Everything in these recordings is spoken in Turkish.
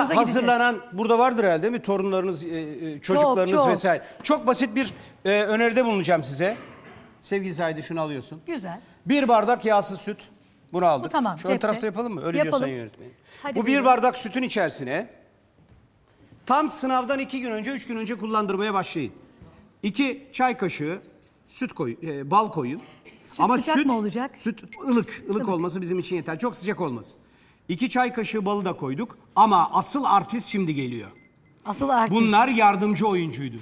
mutfağımıza hazırlanan burada vardır herhalde değil mi? Torunlarınız, e, e, çocuklarınız çok. vesaire. Çok basit bir e, öneride bulunacağım size. Sevgili Zahide şunu alıyorsun. Güzel. Bir bardak yağsız süt. Bunu aldık. Bu tamam, Şu ön cepte. tarafta yapalım mı? Öyle Yapalım. diyorsan yönetmenim. Hadi Bu bir bardak sütün içerisine tam sınavdan iki gün önce, üç gün önce kullandırmaya başlayın. İki çay kaşığı süt koy, e, bal koyun. Süt sıcak mı olacak? Süt ılık, ılık olması bizim için yeter. Çok sıcak olmasın. İki çay kaşığı balı da koyduk. Ama asıl artist şimdi geliyor. Asıl artist. Bunlar yardımcı oyuncuydu.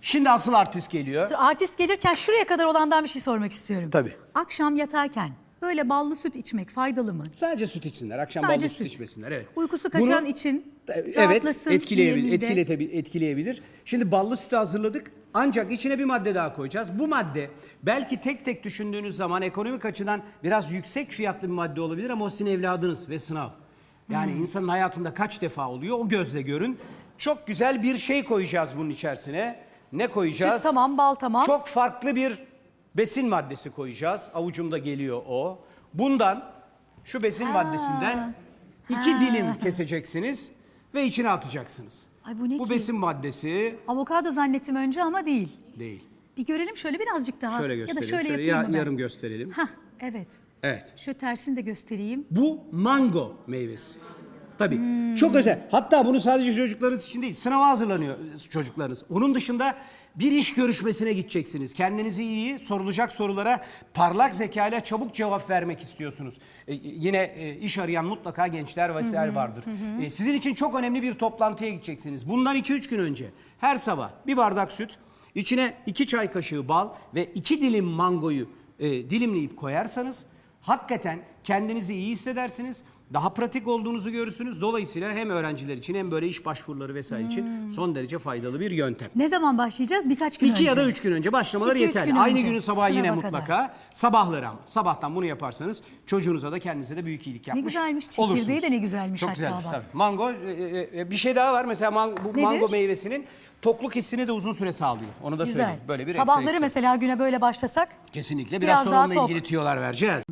Şimdi asıl artist geliyor. Artist gelirken şuraya kadar olandan bir şey sormak istiyorum. Tabii. Akşam yatarken böyle ballı süt içmek faydalı mı? Sadece süt içsinler. Akşam Sadece ballı süt, süt. içmesinler. Evet. Uykusu kaçan Bunu- için Evet, rahatlasın etkileyebilir, etkiletebilir, etkileyebilir. Şimdi ballı sütü hazırladık. Ancak içine bir madde daha koyacağız. Bu madde belki tek tek düşündüğünüz zaman ekonomik açıdan biraz yüksek fiyatlı bir madde olabilir ama o sizin evladınız ve sınav. Yani Hmm. insanın hayatında kaç defa oluyor o gözle görün. Çok güzel bir şey koyacağız bunun içerisine. Ne koyacağız? Süt tamam, bal tamam. Çok farklı bir besin maddesi koyacağız. Avucumda geliyor o. Bundan şu besin maddesinden iki dilim keseceksiniz ve içine atacaksınız. Ay bu ne Bu ki? besin maddesi Avokado zannettim önce ama değil. değil. Bir görelim şöyle birazcık daha. Şöyle ya da şöyle, şöyle yapayım ya- mı ben? yarım gösterelim. Hah evet. Evet. Şu tersini de göstereyim. Bu mango meyvesi. Tabii. Hmm. Çok özel. Hatta bunu sadece çocuklarınız için değil, sınava hazırlanıyor çocuklarınız. Onun dışında bir iş görüşmesine gideceksiniz. Kendinizi iyi, sorulacak sorulara parlak zekayla çabuk cevap vermek istiyorsunuz. E, yine e, iş arayan mutlaka gençler vesaire vardır. E, sizin için çok önemli bir toplantıya gideceksiniz. Bundan 2-3 gün önce her sabah bir bardak süt, içine 2 çay kaşığı bal ve 2 dilim mangoyu e, dilimleyip koyarsanız hakikaten kendinizi iyi hissedersiniz. Daha pratik olduğunuzu görürsünüz. Dolayısıyla hem öğrenciler için hem böyle iş başvuruları vesaire için son derece faydalı bir yöntem. Ne zaman başlayacağız? Birkaç gün İki önce. ya da üç gün önce başlamaları İki, üç yeterli. gün Aynı önce. günün sabahı yine Sınava mutlaka. Sabahları ama. Sabahtan bunu yaparsanız çocuğunuza da kendinize de büyük iyilik yapmış güzelmiş, çekirdeği olursunuz. de ne güzelmiş Çok hatta güzelmiş bak. tabii. Mango e, e, e, bir şey daha var. Mesela man- bu mango meyvesinin tokluk hissini de uzun süre sağlıyor. Onu da Güzel. söyleyeyim. Böyle bir Sabahları ekstra ekstra. mesela güne böyle başlasak Kesinlikle. Biraz, Biraz sonra daha onunla tok. ilgili tüyolar vereceğiz.